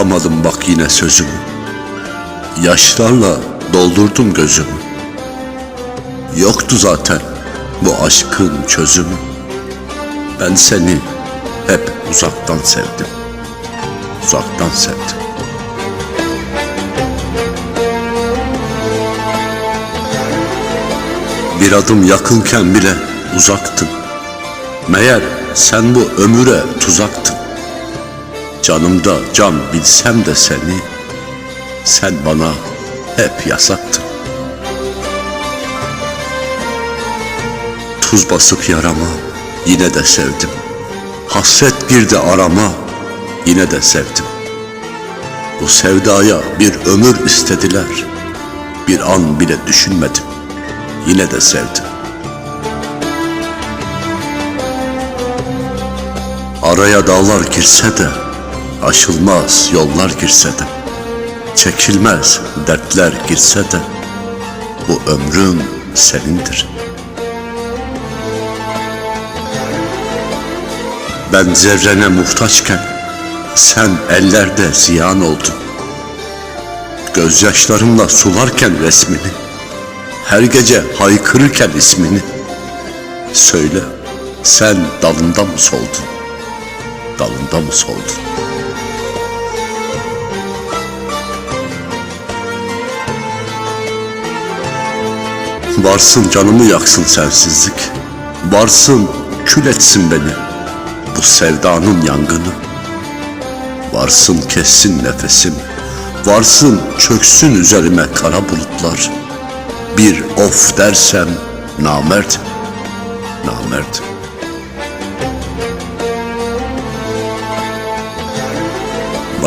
Tutamadım bak yine sözümü. Yaşlarla doldurdum gözümü. Yoktu zaten bu aşkın çözümü. Ben seni hep uzaktan sevdim. Uzaktan sevdim. Bir adım yakınken bile uzaktın. Meğer sen bu ömüre tuzaktın. Canımda can bilsem de seni, sen bana hep yasaktın. Tuz basıp yarama, yine de sevdim. Hasret girdi arama, yine de sevdim. Bu sevdaya bir ömür istediler. Bir an bile düşünmedim. Yine de sevdim. Araya dağlar girse de, aşılmaz yollar girse de, çekilmez dertler girse de, bu ömrüm senindir. Ben zerrene muhtaçken, sen ellerde ziyan oldun. Gözyaşlarımla sularken resmini, her gece haykırırken ismini, söyle sen dalında mı soldun? Dalında mı soldun? Varsın canımı yaksın sensizlik. Varsın kül etsin beni. Bu sevdanın yangını. Varsın kessin nefesim. Varsın çöksün üzerime kara bulutlar. Bir of dersem namert. Namert.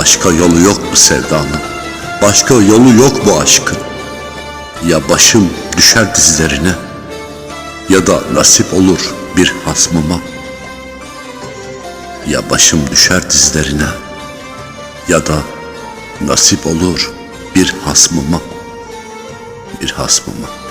Başka yolu yok bu sevdanın. Başka yolu yok bu aşkın. Ya başım düşer dizlerine ya da nasip olur bir hasmıma. Ya başım düşer dizlerine ya da nasip olur bir hasmıma. Bir hasmıma.